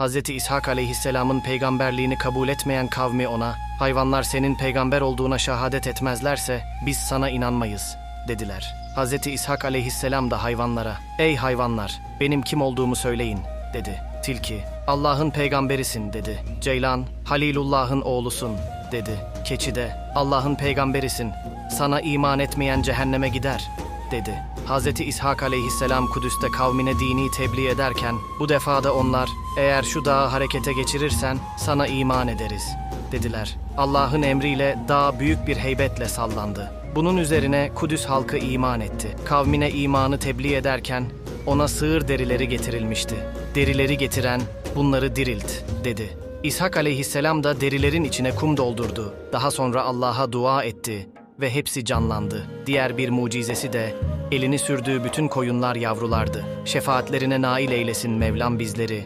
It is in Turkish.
Hz. İshak aleyhisselamın peygamberliğini kabul etmeyen kavmi ona, hayvanlar senin peygamber olduğuna şehadet etmezlerse biz sana inanmayız, dediler. Hz. İshak aleyhisselam da hayvanlara, ey hayvanlar, benim kim olduğumu söyleyin, dedi. Tilki, Allah'ın peygamberisin, dedi. Ceylan, Halilullah'ın oğlusun, dedi. Keçi de, Allah'ın peygamberisin, sana iman etmeyen cehenneme gider, dedi. Hz. İshak aleyhisselam Kudüs'te kavmine dini tebliğ ederken bu defa da onlar eğer şu dağı harekete geçirirsen sana iman ederiz dediler. Allah'ın emriyle dağ büyük bir heybetle sallandı. Bunun üzerine Kudüs halkı iman etti. Kavmine imanı tebliğ ederken ona sığır derileri getirilmişti. Derileri getiren bunları dirilt dedi. İshak aleyhisselam da derilerin içine kum doldurdu. Daha sonra Allah'a dua etti ve hepsi canlandı. Diğer bir mucizesi de elini sürdüğü bütün koyunlar yavrulardı. Şefaatlerine nail eylesin Mevlam bizleri.